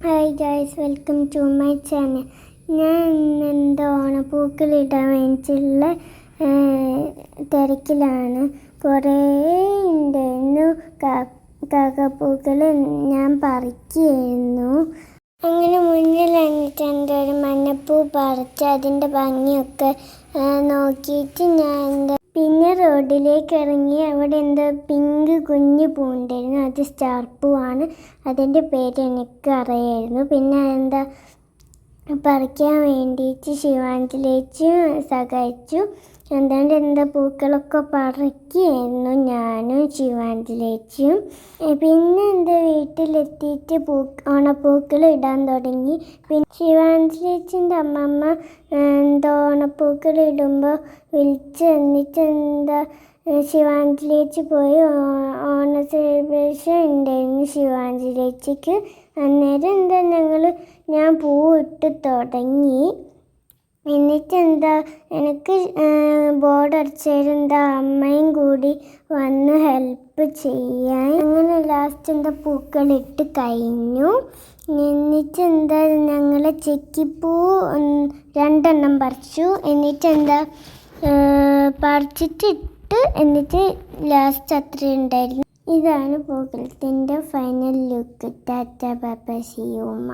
Hi guys welcome to my channel ഞാൻ ഇന്ന് എന്റെ ഓണപ്പൂക്കളിടാൻ വേണ്ടിയിട്ടുള്ള തിരക്കിലാണ്. കുറേ ഉണ്ടായിരുന്നു കാക്കപ്പൂക്കൾ ഞാൻ പറിക്കുകയായിരുന്നു. അങ്ങനെ മുന്നിൽ എന്നിട്ട് എന്റെ ഒരു മഞ്ഞപ്പൂ പറിച്ച് അതിന്റെ ഭംഗിയൊക്കെ നോക്കിയിട്ട് ഞാൻ എന്താ പിന്നെ റോഡിലേക്ക് ഇറങ്ങി അവിടെ എന്താ പിങ്ക് കുഞ്ഞ് പൂണ്ടായിരുന്നു. അത് സ്റ്റാർ അതിന്റെ പേര് എനിക്ക് അറിയായിരുന്നു പിന്നെ എന്താ പറിക്കാൻ വേണ്ടിയിട്ട് ശിവാഞ്ജലിച്ചും സഹായിച്ചു. എന്താണ്ട് എന്താ പൂക്കളൊക്കെ പറിക്കുകയായിരുന്നു ഞാനും ശിവാഞ്ജലിച്ചും പിന്നെ എന്റെ വീട്ടിലെത്തിയിട്ട് പൂ ഓണപ്പൂക്കൾ ഇടാൻ തുടങ്ങി. പിന്നെ ശിവാഞ്ജലിച്ചിന്റെ അമ്മമ്മ എന്താ ഓണപ്പൂക്കൾ ഇടുമ്പോൾ വിളിച്ച് എന്നിട്ട് എന്താ ശിവാഞ്ജലിച്ച് പോയി ഓണ സെലിബ്രേഷൻ ഉണ്ടായിരുന്നു ശിവാഞ്ജലിച്ചിക്ക് അന്നേരം എന്താ ഞങ്ങൾ ഞാൻ പൂ ഇട്ട് തുടങ്ങി. എന്നിട്ട് എന്താ എനിക്ക് ബോർഡ് അടിച്ചേരും എന്താ അമ്മയും കൂടി വന്ന് ഹെൽപ്പ് ചെയ്യാൻ? അങ്ങനെ ലാസ്റ്റ് എന്താ പൂക്കളിട്ട് കഴിഞ്ഞു. എന്നിട്ട് എന്താ ഞങ്ങൾ ചെക്കിപ്പൂ രണ്ടെണ്ണം പറിച്ചു. എന്നിട്ട് എന്താ പറിച്ചിട്ടിട്ട് എന്നിട്ട് ലാസ്റ്റ് അത്ര ഉണ്ടായിരുന്നു. ഇതാണ് പൂക്കളത്തിന്റെ ഫൈനൽ ലുക്ക് ടാറ്റ ബാബ സിയോമ്മ